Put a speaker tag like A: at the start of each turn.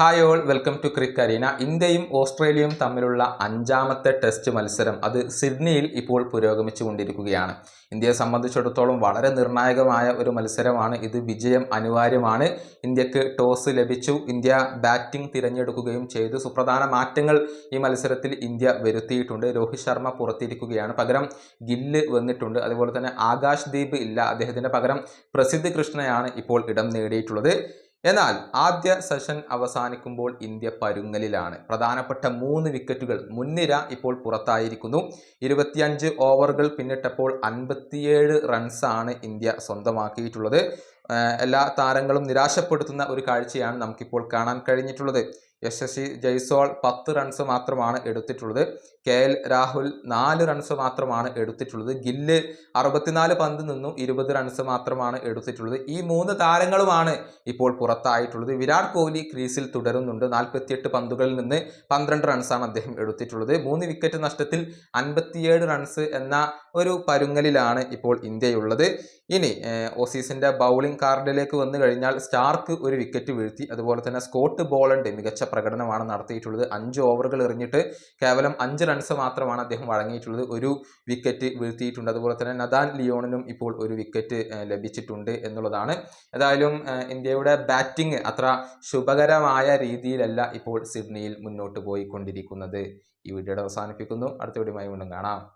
A: Hi all welcome to crick arena ഇന്ത്യയും ഓസ്ട്രേലിയയും തമ്മിലുള്ള അഞ്ചാമത്തെ ടെസ്റ്റ് മത്സരം അത് സിഡ്നിയിൽ ഇപ്പോൾ പുരോഗമിച്ചു കൊണ്ടിരിക്കുകയാണ് ഇന്ത്യയെ സംബന്ധിച്ചിടത്തോളം വളരെ നിർണായകമായ ഒരു മത്സരമാണ്. ഇത് വിജയം അനിവാര്യമാണ്. ഇന്ത്യയ്ക്ക് ടോസ് ലഭിച്ചു. ഇന്ത്യ ബാറ്റിംഗ് തിരഞ്ഞെടുക്കുകയും ചെയ്തു. സുപ്രധാന മാറ്റങ്ങൾ ഈ മത്സരത്തിൽ ഇന്ത്യ വരുത്തിയിട്ടുണ്ട്. രോഹിത് ശർമ്മ പുറത്തിരിക്കുകയാണ്. പകരം ഗില്ല് വന്നിട്ടുണ്ട്. അതുപോലെ തന്നെ ആകാശ് ദീപ് ഇല്ല. അദ്ദേഹത്തിന്റെ പകരം പ്രസിദ്ധ് കൃഷ്ണയാണ് ഇപ്പോൾ ഇടം നേടിയിട്ടുള്ളത്. എന്നാൽ ആദ്യ സെഷൻ അവസാനിക്കുമ്പോൾ ഇന്ത്യ പരുങ്ങലിലാണ്. പ്രധാനപ്പെട്ട മൂന്ന് വിക്കറ്റുകൾ മുൻനിര ഇപ്പോൾ പുറത്തായിരിക്കുന്നു. ഇരുപത്തിയഞ്ച് ഓവറുകൾ പിന്നിട്ടപ്പോൾ അൻപത്തിയേഴ് റൺസാണ് ഇന്ത്യ സ്വന്തമാക്കിയിട്ടുള്ളത്. എല്ലാ താരങ്ങളും നിരാശപ്പെടുത്തുന്ന ഒരു കാഴ്ചയാണ് നമുക്കിപ്പോൾ കാണാൻ കഴിഞ്ഞിട്ടുള്ളത്. യശസ്വി ജയ്സോൾ പത്ത് റൺസ് മാത്രമാണ് എടുത്തിട്ടുള്ളത്. കെ എൽ രാഹുൽ നാല് റൺസ് മാത്രമാണ് എടുത്തിട്ടുള്ളത്. ഗില്ല് അറുപത്തിനാല് പന്ത് നിന്നും ഇരുപത് റൺസ് മാത്രമാണ് എടുത്തിട്ടുള്ളത്. ഈ മൂന്ന് താരങ്ങളുമാണ് ഇപ്പോൾ പുറത്തായിട്ടുള്ളത്. വിരാട് കോഹ്ലി ക്രീസിൽ തുടരുന്നുണ്ട്. നാൽപ്പത്തിയെട്ട് പന്തുകളിൽ നിന്ന് പന്ത്രണ്ട് റൺസാണ് അദ്ദേഹം എടുത്തിട്ടുള്ളത്. മൂന്ന് വിക്കറ്റ് നഷ്ടത്തിൽ അൻപത്തിയേഴ് റൺസ് എന്ന ഒരു പരുങ്ങലിലാണ് ഇപ്പോൾ ഇന്ത്യയുള്ളത്. ഇനി ഓസീസിന്റെ ബൗളിംഗ് കാർഡിലേക്ക് വന്നു കഴിഞ്ഞാൽ സ്റ്റാർക്ക് ഒരു വിക്കറ്റ് വീഴ്ത്തി. അതുപോലെ തന്നെ സ്കോട്ട് ബോളണ്ട് മികച്ച പ്രകടനമാണ് നടത്തിയിട്ടുള്ളത്. അഞ്ച് ഓവറുകൾ എറിഞ്ഞിട്ട് കേവലം അഞ്ച് റൺസ് മാത്രമാണ് അദ്ദേഹം വഴങ്ങിയിട്ടുള്ളത്. ഒരു വിക്കറ്റ് വീഴ്ത്തിയിട്ടുണ്ട്. അതുപോലെ തന്നെ നദാൻ ലിയോണിനും ഇപ്പോൾ ഒരു വിക്കറ്റ് ലഭിച്ചിട്ടുണ്ട് എന്നുള്ളതാണ്. ഏതായാലും ഇന്ത്യയുടെ ബാറ്റിംഗ് അത്ര ശുഭകരമായ രീതിയിലല്ല ഇപ്പോൾ സിഡ്നിയിൽ മുന്നോട്ട് പോയിക്കൊണ്ടിരിക്കുന്നത്. ഈ വീഡിയോയുടെ അവസാനിപ്പിക്കുന്നു. അടുത്ത വീഡിയോയുമായി വീണ്ടും കാണാം.